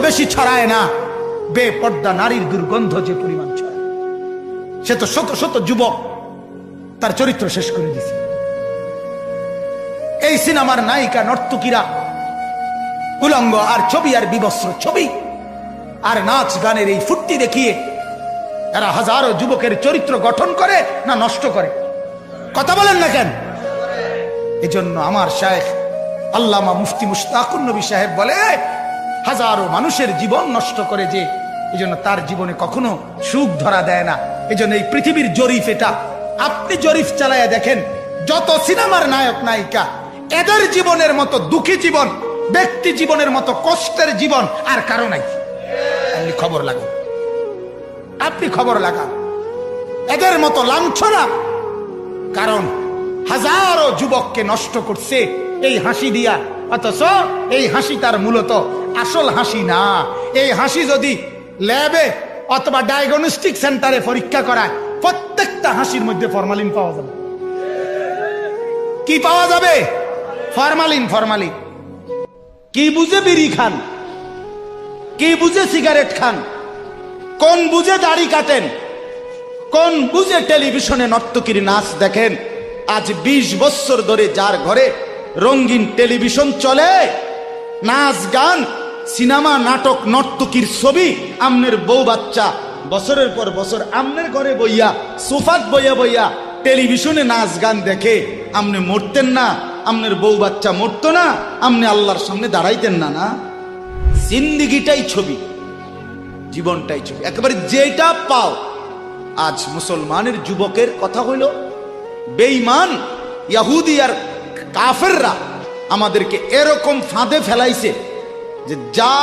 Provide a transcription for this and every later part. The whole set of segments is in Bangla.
বেশি ছড়ায় না। বেপর্দা নারীর দুর্গন্ধ যে পরিমাণ ছড়ায়। সে তো শত শত যুবক তার চরিত্র শেষ করে দিছে এই সিনেমার নায়িকা নর্তকীরা উলঙ্গ আর ছবি আর বিবস্ত্র ছবি আর নাচ গানের এই ফুর্তি দেখিয়ে এরা হাজারো যুবকের চরিত্র গঠন করে না নষ্ট করে। কথা বলেন না কেন? এজন্য আমার শায়েখ আল্লামা মুফতি মুস্তাকুন নবী সাহেব বলে হাজারো মানুষের জীবন নষ্ট করে যে, এজন্য তার জীবনে কখনো সুখ ধরা দেয় না। এজন্য এই পৃথিবীর জরিফ এটা। আপনি জরিফ চালায়া দেখেন, যত সিনেমার নায়ক, নায়িকা, এদের জীবনের মতো দুঃখী জীবন, ব্যক্তি জীবনের মতো কষ্টের জীবন আর কারও নাই। আপনি খবর লাগান আপনি খবর লাগান। এদের মতো লাঞ্ছনা। কারণ হাজারো যুবককে নষ্ট করছে এই হাসি দিয়া অথচ এই হাসি তার মূলত আসল হাসি না। এই হাসি যদি ল্যাবে অথবা ডায়াগনস্টিক সেন্টারে পরীক্ষা করায়, প্রত্যেকটা হাসির মধ্যে ফরমালিন পাওয়া যাবে। কি পাওয়া যাবে? ফরমালিন ফরমালিন কি বুঝে বিড়ি খান? কি বুঝে সিগারেট খান? কোন বুঝে দাড়ি কাটেন? কোন বুঝে টেলিভিশনে নর্তকীর নাচ দেখেন? আজ ২০ বছর ধরে যার ঘরে রঙিন টেলিভিশন চলে, নাচ, গান, সিনেমা, নাটক, নর্তকীর ছবি, আমনের বউ বাচ্চা, বছরের পর বছর আমনের ঘরে বইয়া, সোফাত বইয়া বইয়া টেলিভিশনে নাচ, গান দেখে, আমনে মরতেন না, আমনের বউ বাচ্চা মরতো না, আমনে আল্লাহর সামনে দাঁড়াইতেন না না। জিন্দিগিটাই ছবি, জীবনটাই ছবি। একেবারে যেটা পাও। আজ মুসলমানের যুবকের কথা হইল, বেঈমান, ইয়াহুদি আর কাফেররা আমাদেরকে এরকম ফাঁদে ফেলাইছে যে যা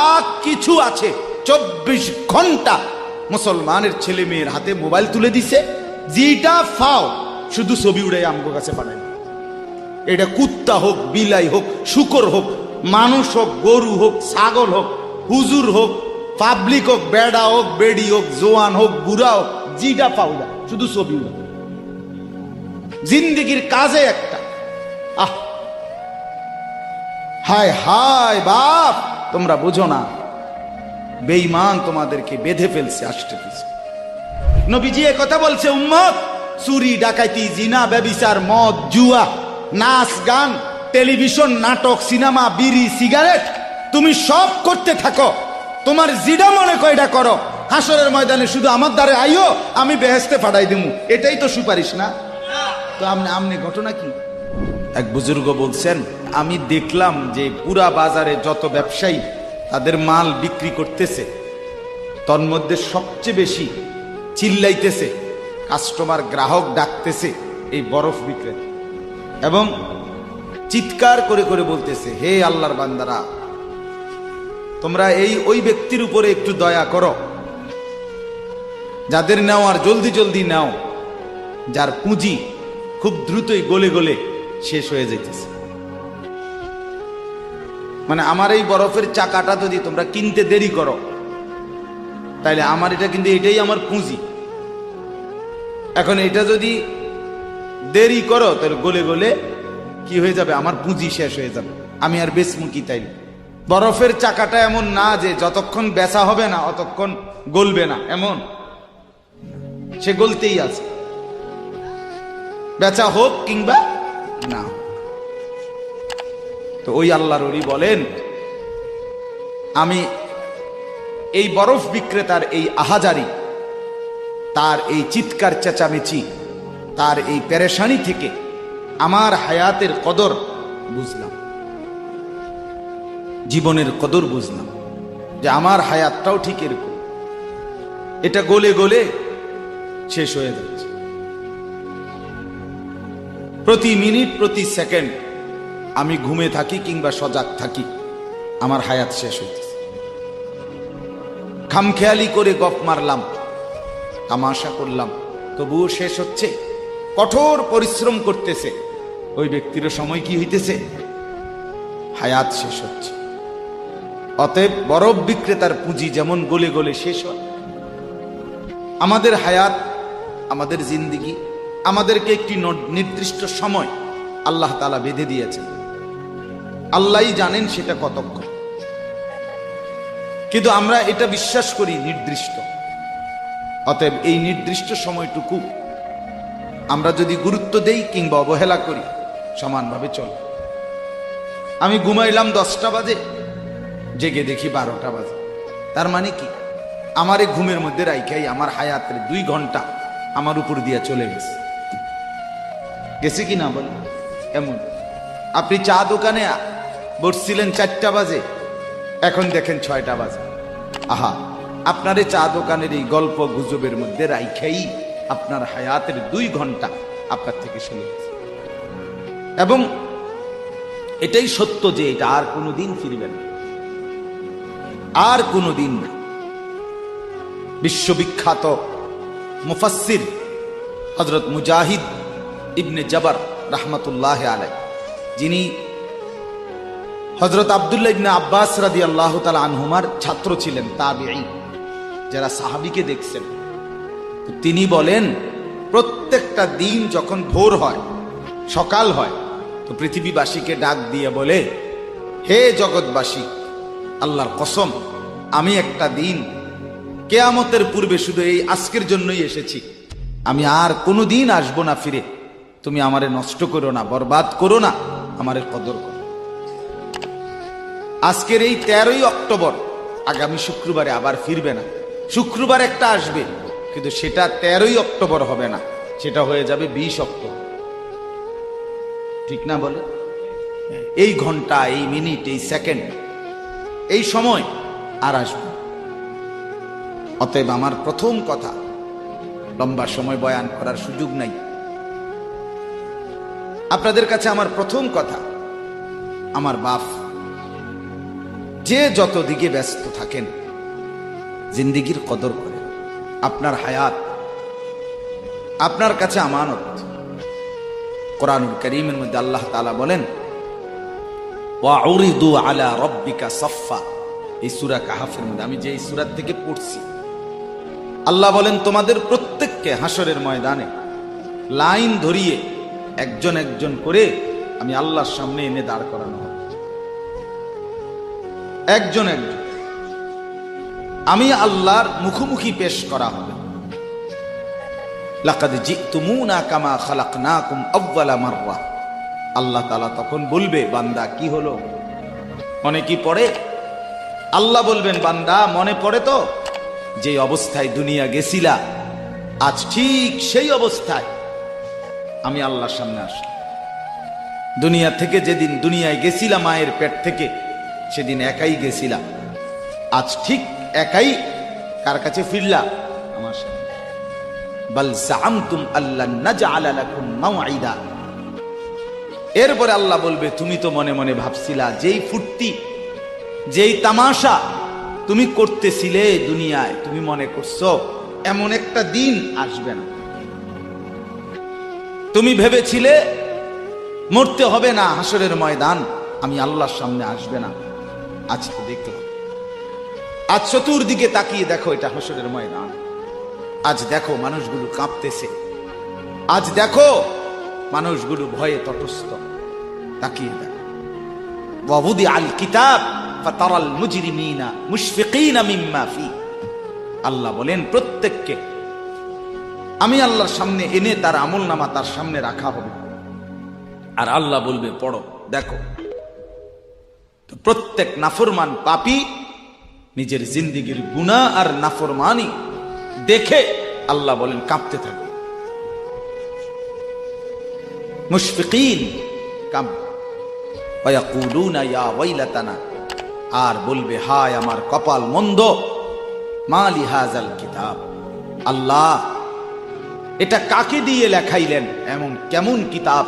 কিছু আছে, চব্বিশ ঘণ্টা মুসলমানের ছেলে মেয়ের হাতে মোবাইল তুলে দিছে যেটা ফাও, শুধু ছবি উড়ে আমগো কাছে পাঠায় এটা কুত্তা হোক, বিলাই হোক, শুকর হোক, মানুষ হোক, গরু হোক, ছাগল হোক, হুজুর হোক, পাবলিক হোক, বেড়া হোক, বেড়ি হোক, জোয়ান হোক, বুড়া হোক জিটা পাউডা শুধু ছবি উড়া জিন্দিগির কাজে একটা। আহ। হায় হায় বাপ, তোমরা বুঝো না। বেঈমান তোমাদেরকে বেঁধে ফেলছে পিছে নবীজি এ কথা বলছে, উম্মত, চুরি ডাকাইতি জিনা, ব্যবিচার, মদ, জুয়া, নাচ, গান, টেলিভিশন, নাটক, সিনেমা, বিড়ি, সিগারেট, তুমি সব করতে থাকো। তোমার জিডা মনে কয়টা করো? হাসরের ময়দানে শুধু আমার দ্বারে আইও আমি বেহেস্তে ফাটাই দিমু। এটাই তো সুপারিশ না? তো আমনে আমনে ঘটনা কি? এক বুজুর্গ বলছেন, আমি দেখলাম যে পুরা বাজারে যত ব্যবসায়ী, তাদের মাল বিক্রি করতেছে। তন্মধ্যে সবচেয়ে বেশি চিল্লাইতেছে, কাস্টমার, গ্রাহক ডাকতেছে এই বরফ বিক্রেতা। এবং চিৎকার করে করে বলতেছে, হে আল্লাহর বান্দারা, তোমরা এই ওই ব্যক্তির উপরে একটু দয়া করো। যাদের নেওয়ার জলদি জলদি নাও, যার পুঁজি খুব দ্রুতই গলে গলে শেষ হয়ে যেতেছে মানে আমার এই বরফের চাকাটা যদি তোমরা কিনতে দেরি করো, তাইলে আমার এটা কিন্তু এটাই আমার পুঁজি। এখন এটা যদি দেরি করো, তাহলে গলে গলে কি হয়ে যাবে? আমার পুঁজি শেষ হয়ে যাবে। আমি আর বেচমুখী তাই বরফের চাকাটা এমন না যে যতক্ষণ বেচা হবে না, অতক্ষণ গলবে না। এমন? সে গলতেই আছে। বেচা হোক কিংবা না। তো ওই আল্লাহর ওলি বলেন, আমি এই বরফ বিক্রেতার এই আহাজারি, তার এই চিৎকার চেঁচামেচি, তার এই পেরেশানি থেকে আমার হায়াতের কদর বুঝলাম। জীবনের কদর বুঝলাম যে আমার হায়াতটাও ঠিক এরকম। এটা গলে গলে শেষ হয়ে যাচ্ছে প্রতি মিনিট, প্রতি সেকেন্ড আমি ঘুমে থাকি কিংবা সজাগ থাকি, আমার হায়াত শেষ হইতেছে। খামখেয়ালি করে গপ মারলাম, তামাশা করলাম, তবুও শেষ হচ্ছে, কঠোর পরিশ্রম করতেছে, ওই ব্যক্তির সময় কি হইতেছে? হায়াত শেষ হচ্ছে। অতএব বরফ বিক্রেতার পুঁজি যেমন গলে গলে শেষ হয়, আমাদের হায়াত, আমাদের জিন্দিগি আমাদেরকে একটি নির্দিষ্ট সময় আল্লাহ তালা বেঁধে দিয়েছেন। আল্লাহই জানেন সেটা কতক্ষণ। কিন্তু আমরা এটা বিশ্বাস করি নির্দিষ্ট। অতএব এই নির্দিষ্ট সময়টুকু আমরা যদি গুরুত্ব দেই কিংবা অবহেলা করি, সমানভাবে চল। আমি ঘুমাইলাম দশটা বাজে, জেগে দেখি বারোটা বাজে। তার মানে কি? আমার এই ঘুমের মধ্যে রাইখাই আমার হায়াতের দুই ঘণ্টা আমার উপর দিয়ে চলে গেছে। গেছে কি না বল? এমন। আপনি চা দোকানে বসছিলেন চারটা বাজে, এখন দেখেন ছয়টা বাজে। আহা, আপনার চা দোকানের এই গল্প গুজবের মধ্যে রাইখাই আপনার হায়াতের দুই ঘণ্টা আপনার থেকে চলে গেছে এবং এটাই সত্য যে এটা আর কোনো দিন ফিরবে না। আর কোনো দিন না। বিশ্ববিখ্যাত মুফাসসির হজরত মুজাহিদ ইবনে জবর রহমতুল্লাহ আলাই যিনি হজরত আবদুল্লাহ ইবনে আব্বাস রাদি আল্লাহ তালা আনহুমার ছাত্র ছিলেন, তাবিঈ, যারা সাহাবিকে দেখছেন। তিনি বলেন, প্রত্যেকটা দিন যখন ভোর হয়, সকাল হয়, তো পৃথিবীবাসীকে ডাক দিয়ে বলে, হে জগৎবাসী, আল্লাহর কসম, আমি একটা দিন কেয়ামতের পূর্বে শুধু এই আজকের জন্যই এসেছি। আমি আর কোনো দিন আসব না ফিরে। তুমি আমারে নষ্ট করো না, বরবাদ করো না, আমারে কদর করো। আজকের এই তেরোই অক্টোবর, আগামী শুক্রবারে আবার ফিরবে না। শুক্রবার একটা আসবে, কিন্তু সেটা তেরোই অক্টোবর হবে না, সেটা হয়ে যাবে বিশ অক্টোবর। ঠিক না বলে? এই ঘণ্টা, এই মিনিট, এই সেকেন্ড, এই সময় আর আসবে অতএব আমার প্রথম কথা, লম্বা সময় বয়ান করার সুযোগ নাই। আপনাদের কাছে আমার প্রথম কথা, আমার বাপ, যে যত দিকে ব্যস্ত থাকেন, জিন্দিগির কদর করে আপনার হায়াত, আপনার কাছে আমানত। কোরআনুল করিমের মধ্যে আল্লাহ তাআলা বলেন, ওয়াউরিদু আলা রব্বিকা সফা এই সূরা কাহাফের মধ্যে, আমি যে এই সূরা থেকে পড়ছি, আল্লাহ বলেন, তোমাদের প্রত্যেককে হাসরের ময়দানে লাইন ধরিয়ে একজন একজন করে আমি আল্লাহর সামনে এনে দাঁড় করানো হবে। একজন একজন। আমি আল্লাহর মুখোমুখি পেশ করা হবে। আল্লাহ তাআলা তখন বলবে, বান্দা, কি হলো? মনে কি পড়ে? আল্লাহ বলবেন, বান্দা, মনে পড়ে তো? যে অবস্থায় দুনিয়া গেছিলা, আজ ঠিক সেই অবস্থায় আমি আল্লাহর সামনে আসলাম। দুনিয়া থেকে যেদিন দুনিয়ায় গেছিলাম মায়ের পেট থেকে, সেদিন একাই গেছিলাম। আজ ঠিক একাই কার কাছে ফিরলা আমার সামনে। বাল জামতুম আল্লাহ নাজআলা এরপরে আল্লাহ বলবে, তুমি তো মনে মনে ভাবছিলা, যেই ফুর্তি, যেই তামাশা তুমি করতেছিলে দুনিয়ায়, তুমি মনে করছ, এমন একটা দিন আসবে না। তুমি ভেবেছিলে মরতে হবে না হাসরের ময়দান। আমি আল্লাহর সামনে আসবে না। আজ তো দেখলাম। আজ চতুর্দিকে তাকিয়ে দেখো এটা হাসরের ময়দান। আজ দেখো মানুষগুলো কাঁপতেছে। আজ দেখো মানুষগুলো ভয়ে তটস্থ। তাকিয়ে দেখো। ওয়াবুদি আল কিতাব ফাতারাল মুজরিমিনা মুশফিকিনা মিম্মা ফি। আল্লাহ বলেন, প্রত্যেককে আমি আল্লাহর সামনে এনে তার আমল নামা তার সামনে রাখা হবে। আর আল্লাহ বলবে, পড়ো, দেখো। তো প্রত্যেক নাফরমান পাপি নিজের জিন্দিগির গুণা আর নাফরমানি দেখে আল্লাহ বলেন, কাঁপতে থাকে। মুশফিকিন কাম আর বলবে, হায় আমার কপাল মন্দ। মালি হাজাল কিতাব। আল্লাহ এটা কাকে দিয়ে লেখাইলেন? এমন কেমন কিতাব?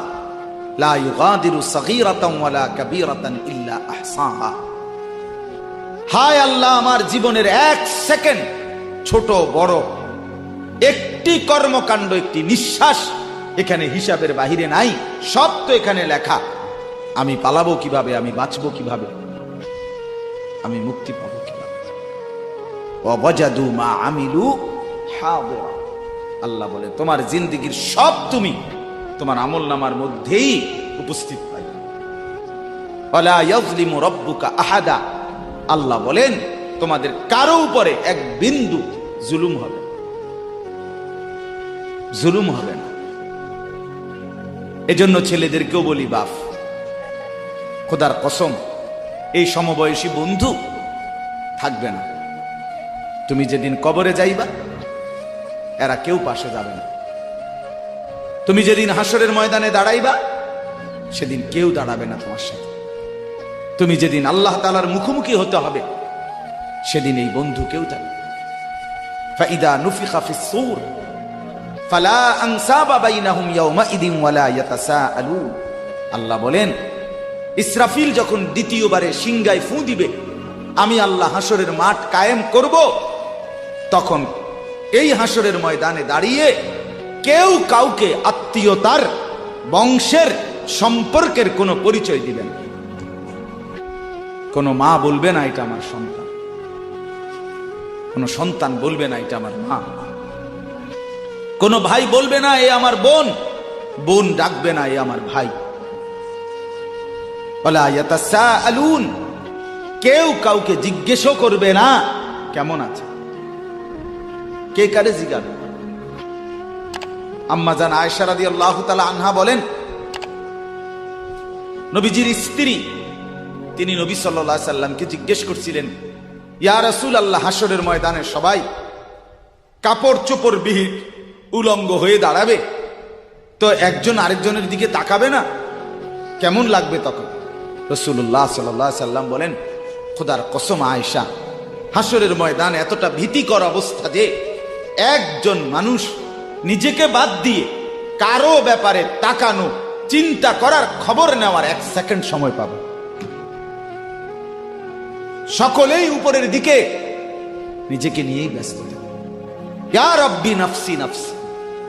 লা ইউগাদিরু সগীরাতান ওয়ালা কাবীরাতান ইল্লা আহসাহা। হায় আল্লাহ, আমার জীবনের এক সেকেন্ড, ছোট, বড়। একটি কর্মকাণ্ড, একটি নিঃশ্বাস এখানে হিসাবের বাহিরে নাই, সব তো এখানে লেখা। আমি পালাবো কীভাবে? আমি বাঁচবো কীভাবে? আমি মুক্তি পাবো কীভাবে? অবজাদু মা আমিলু হাদিরা। আল্লাহ বলে, তোমার জিন্দিগির সব তুমি তোমার আমল নামার মধ্যেই উপস্থিত আহাদা। আল্লাহ বলেন, তোমাদের কারও উপরে এক বিন্দু জুলুম হবে। জুলুম হবে না। এজন্য ছেলেদেরকেও বলি, বাপ, খোদার কসম, এই সমবয়সী বন্ধু থাকবে না। তুমি যেদিন কবরে যাইবা এরা কেউ পাশে যাবে না। তুমি যেদিন হাসরের ময়দানে দাঁড়াইবা, সেদিন কেউ দাঁড়াবে না তোমার সাথে। তুমি যেদিন আল্লাহ তালার মুখোমুখি হতে হবে, সেদিন এই বন্ধু কেউ আল্লাহ বলেন, ইসরাফিল যখন দ্বিতীয়বারে সিংগায় ফু দিবে, আমি আল্লাহ হাসরের মাঠ কায়েম করব, তখন এই হাসরের ময়দানে দাঁড়িয়ে কেউ কাউকে আত্মীয়তার, বংশের, সম্পর্কের কোনো পরিচয় দিবেন। কোনো মা বলবে না, এটা আমার সন্তান। কোনো সন্তান বলবে না, এটা আমার মা। কোনো ভাই বলবে না, এ আমার বোন। বোন ডাকবে না, এ আমার ভাই। কেউ কাউকে জিজ্ঞেসও করবে না, কেমন আছে কে কারে জিজ্ঞাবে আম্মা জান আয়েশা রাদিয়াল্লাহু তাআলা আনহা বলেন, নবীজির স্ত্রী, তিনি নবী সাল্লাল্লাহু সাল্লামকে জিজ্ঞেস করছিলেন, ইয়া রাসূল আল্লাহ হাসরের ময়দানে সবাই কাপড় চোপড় বিহীন উলঙ্গ হয়ে দাঁড়াবে? তো একজন আরেকজনের দিকে তাকাবে না? কেমন লাগবে তখন? রসুল্লাহ সাল্লাহ সাল্লাম বলেন, খোদার কসম আয়সা হাসরের ময়দান এতটা ভীতিকর অবস্থা যে একজন মানুষ নিজেকে বাদ দিয়ে কারও ব্যাপারে তাকানো, চিন্তা করার খবর নেওয়ার এক সেকেন্ড সময় পাবে। সকলেই উপরের দিকে নিজেকে নিয়েই ব্যস্ত। রব্বি নফসি নফসি,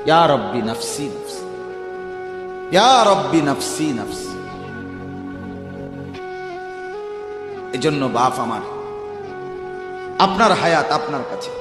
ইয়া রব্বি নফসি নফসি, ইয়া রব্বি নফসি নফসি। এজন্য বাপ আমার, আপনার হায়াত আপনার কাছে।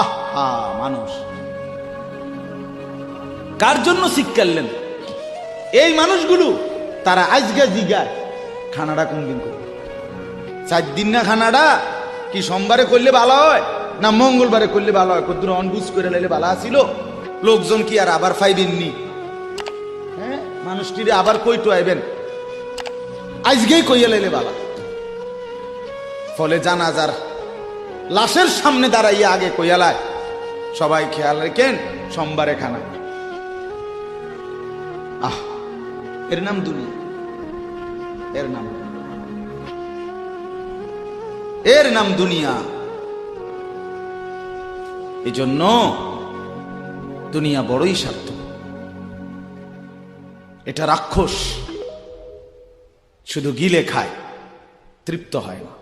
আহা, মানুষ। কার জন্য শিক্ষালেন এই মানুষগুলো, তারা আজকে জিগায় খানাটা কোন দিন করবে? চার দিন না খানাটা কি সোমবারে করলে ভালো হয়, না মঙ্গলবারে করলে ভালো হয়? কদ্দুর অনবুজ করে লাইলে ভালো আসিল লোকজন কি আর আবার ফাইবেননি হ্যাঁ মানুষটিরে আবার কইটো আইবেন। আজকেই কইয়া লাইলে ভালো ফলে জানাজার লাশের সামনে দাঁড়াইয়া আগে কইয়ালায়, সবাই খেয়াল রেখেন, সোমবারে খানা। আহ, এর নাম দুনিয়া। এর নাম এর নাম দুনিয়া। এই জন্য দুনিয়া বড়ই স্বার্থ এটা রাক্ষস শুধু গিলে খায়, তৃপ্ত হয় না।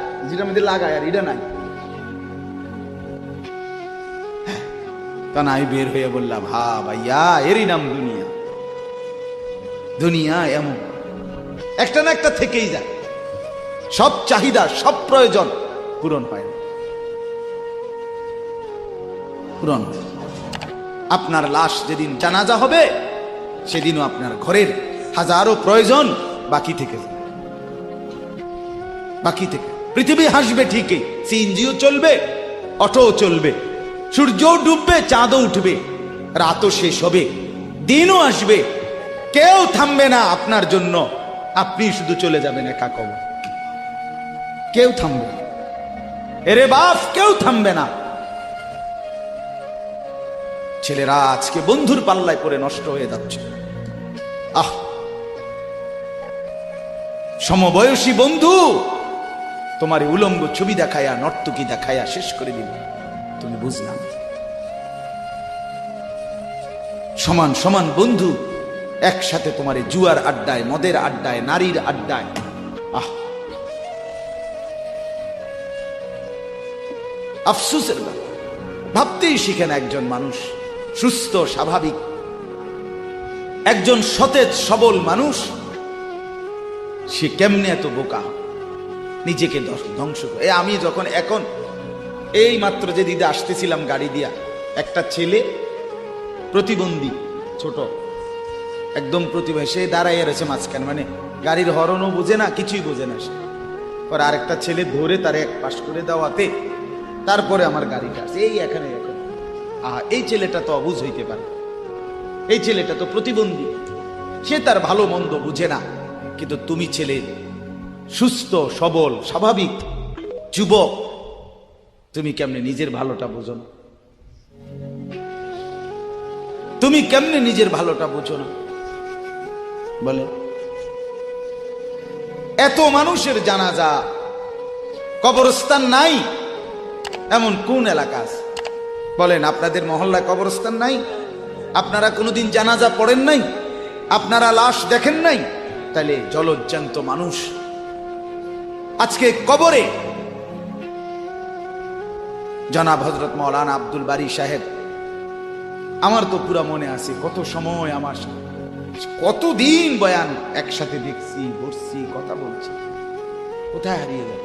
যেটার মধ্যে লাগায় আর, এটা নাই। তা নাই বের হয়ে বললাম, হা ভাইয়া, এরই নাম দুনিয়া। দুনিয়া এমন। একটা না একটা থেকেই যায়। সব চাহিদা, সব প্রয়োজন পূরণ হয় না। পূরণ আপনার লাশ যেদিন জানাজা হবে, সেদিনও আপনার ঘরের হাজারো প্রয়োজন বাকি থেকে বাকি থেকে পৃথিবী হাসবে ঠিকই, সিএনজিও চলবে অটো চলবে, সূর্যও ডুববে, চাঁদও উঠবে, রাতও শেষ হবে, দিনও আসবে, কেউ থামবে না আপনার জন্য, আপনি শুধু চলে যাবেন একা কবর। কেউ থামবে এরে বাপ, কেউ থামবে না। ছেলেরা আজকে বন্ধুর পাল্লায় পড়ে নষ্ট হয়ে যাচ্ছে। আহ! সমবয়সী বন্ধু তোমার উলঙ্গ ছবি দেখায়া, নর্তকী দেখায়া শেষ করে দিল। তুমি বুঝলাম। সমান সমান বন্ধু, একসাথে তোমার জুয়ার আড্ডায়, মদের আড্ডায়, নারীর আড্ডায়। আহ! আফসুসের ব্যাপার। ভাবতেই শিখেন একজন মানুষ। সুস্থ, স্বাভাবিক। একজন সতেজ, সবল মানুষ, সে কেমনে এত বোকা? নিজেকে ধ্বংস- করে। আমি যখন এখন এই মাত্র যে দিদা আসতেছিলাম গাড়ি দিয়া, একটা ছেলে প্রতিবন্ধী, ছোট, একদম প্রতিভা সে দাঁড়াইয়া রয়েছে মাঝখানে মানে গাড়ির হরণও বোঝে না, কিছুই বোঝে না সে। পর আরেকটা ছেলে ধরে তার এক পাশ করে দেওয়াতে তারপরে আমার গাড়িটা আসছে এই এখানে, এখন। আহা, এই ছেলেটা তো অবুঝ হইতে পারে। এই ছেলেটা তো প্রতিবন্ধী। সে তার ভালো মন্দ বুঝে না, কিন্তু তুমি ছেলে সুস্থ, সবল, স্বাভাবিক যুবক। তুমি কেমনে নিজের ভালোটা বোঝো না? তুমি কেমনে নিজের ভালোটা বোঝো না? বলে, এত মানুষের জানাজা, কবরস্থান নাই, এমন কোন এলাকা আছে? বলেন, আপনাদের মহল্লায় কবরস্থান নাই? আপনারা কোনোদিন জানাজা পড়েন নাই? আপনারা লাশ দেখেন নাই? তাহলে জলজ্জান্ত মানুষ। আজকে কবরে। জনাব হজরত মৌলানা আব্দুল বারি সাহেব, আমার তো পুরা মনে আছে কত সময় আমার কতদিন বয়ান একসাথে দেখছি বসছি কথা বলছি। কোথায় হারিয়ে গেল?